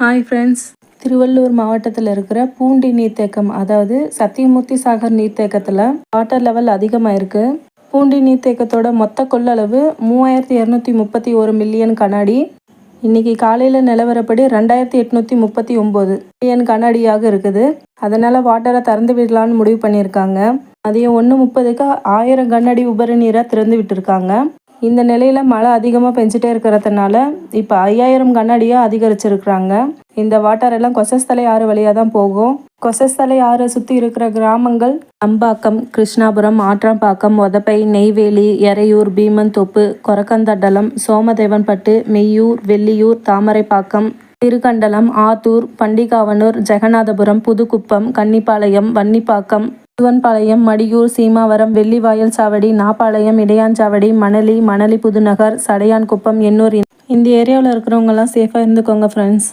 Hi friends Tiruvallur மாவட்டத்தில் இருக்கிற பூண்டி நீர்த்தேக்கம் அதாவது சத்தியமூர்த்தி சாகர் நீர்த்தேக்கத்தில் வாட்டர் லெவல் அதிகமாக இருக்குது பூண்டி நீர்த்தேக்கத்தோட மொத்த கொள்ளளவு மூவாயிரத்தி இரநூத்தி முப்பத்தி ஒரு மில்லியன் கண்ணாடி. இன்றைக்கி காலையில் நிலவரப்படி ரெண்டாயிரத்தி எட்நூற்றி முப்பத்தி ஒம்பது மில்லியன் கண்ணாடியாக இருக்குது. அதனால் வாட்டரை திறந்து விடலான்னு முடிவு பண்ணியிருக்காங்க. மதியம் ஒன்று முப்பதுக்கு ஆயிரம் கண்ணாடி உபரி நீராக திறந்து விட்டுருக்காங்க. இந்த நிலையில் மழை அதிகமாக பெஞ்சிட்டே இருக்கிறதுனால இப்போ ஐயாயிரம் கண்ணாடியாக அதிகரிச்சிருக்கிறாங்க. இந்த வாட்டர் எல்லாம் கொசஸ்தலை ஆறு வழியாக தான் போகும். கொசஸ்தலை ஆறு சுற்றி இருக்கிற கிராமங்கள் அம்பாக்கம் கிருஷ்ணாபுரம் ஆற்றாம்பாக்கம் உதப்பை நெய்வேலி எறையூர் பீமந்தோப்பு கொரக்கந்தண்டலம் சோமதேவன்பட்டு மெய்யூர் வெள்ளியூர் தாமரைப்பாக்கம் திருக்கண்டலம் ஆத்தூர் பண்டிகாவனூர் ஜெகநாதபுரம் புதுக்குப்பம் கன்னிப்பாளையம் வன்னிப்பாக்கம் சிவன்பாளையம் மடியூர் சீமாவரம் வெள்ளிவாயல் சாவடி நாப்பாளையம் இடையாஞ்சாவடி மணலி மணலி புதுநகர் சடையான்குப்பம் எண்ணூர் இந்த ஏரியாவில் இருக்கிறவங்கலாம் சேஃபாக இருந்துக்கோங்க ஃப்ரெண்ட்ஸ்